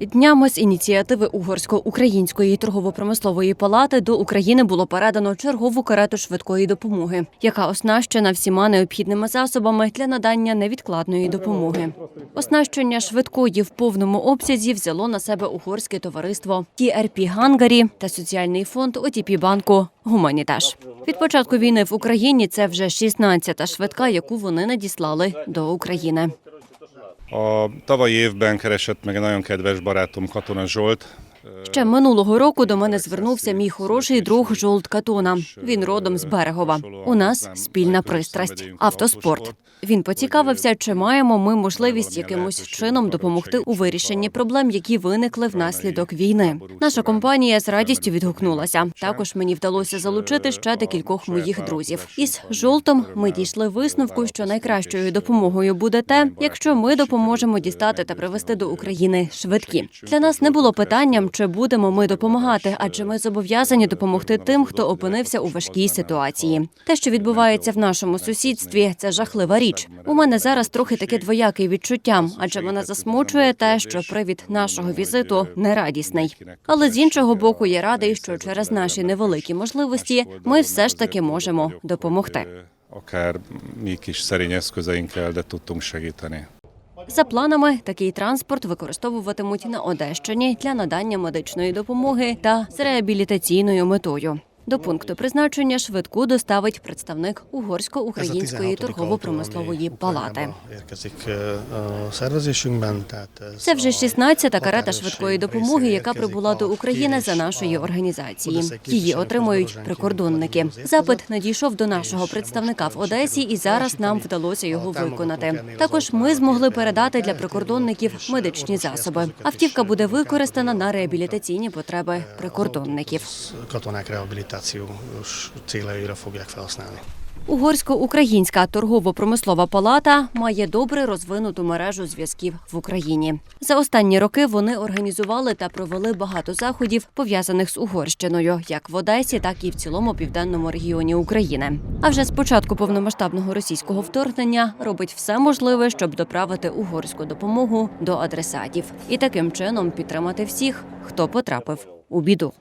Днями з ініціативи Угорсько-української торгово-промислової палати до України було передано чергову карету швидкої допомоги, яка оснащена всіма необхідними засобами для надання невідкладної допомоги. Оснащення швидкої в повному обсязі взяло на себе угорське товариство TRP Гангарі та соціальний фонд ОТП банку Гуманіташ. Від початку війни в Україні це вже 16-та швидка, яку вони надіслали до України. A tavalyi évben keresett meg egy nagyon kedves barátom Katona Zsolt. Ще минулого року до мене звернувся мій хороший друг Жолт Катона. Він родом з Берегова. У нас спільна пристрасть автоспорт. Він поцікавився, чи маємо ми можливість якимось чином допомогти у вирішенні проблем, які виникли внаслідок війни. Наша компанія з радістю відгукнулася. Також мені вдалося залучити ще декількох моїх друзів. Із жолтом ми дійшли висновку, що найкращою допомогою буде те, якщо ми допоможемо дістати та привезти до України швидкі. Для нас не було питанням, чи будемо ми допомагати, адже ми зобов'язані допомогти тим, хто опинився у важкій ситуації. Те, що відбувається в нашому сусідстві, це жахлива річ. У мене зараз трохи таке двояке відчуття, адже мене засмучує те, що привід нашого візиту нерадісний. Але з іншого боку, я радий, що через наші невеликі можливості ми все ж таки можемо допомогти. Akár mi kis szerény eszközeinkkel, de. За планами, такий транспорт використовуватимуть на Одещині для надання медичної допомоги та з реабілітаційною метою. До пункту призначення швидку доставить представник угорсько-української торгово-промислової палати. Tehát ez Це вже a 16-та карета швидкої допомоги, яка прибула до України за нашої організації. Її отримують прикордонники. Запит надійшов до нашого представника в Одесі, і зараз нам вдалося його виконати. Також ми змогли передати для прикордонників медичні засоби. Автівка буде використана на реабілітаційні потреби прикордонників. Rehabilitációs céljaira fogják felhasználni. Угорсько-українська торгово-промислова палата має добре розвинуту мережу зв'язків в Україні. За останні роки вони організували та провели багато заходів, пов'язаних з Угорщиною, як в Одесі, так і в цілому південному регіоні України. А вже з початку повномасштабного російського вторгнення робить все можливе, щоб доправити угорську допомогу до адресатів і таким чином підтримати всіх, хто потрапив у біду.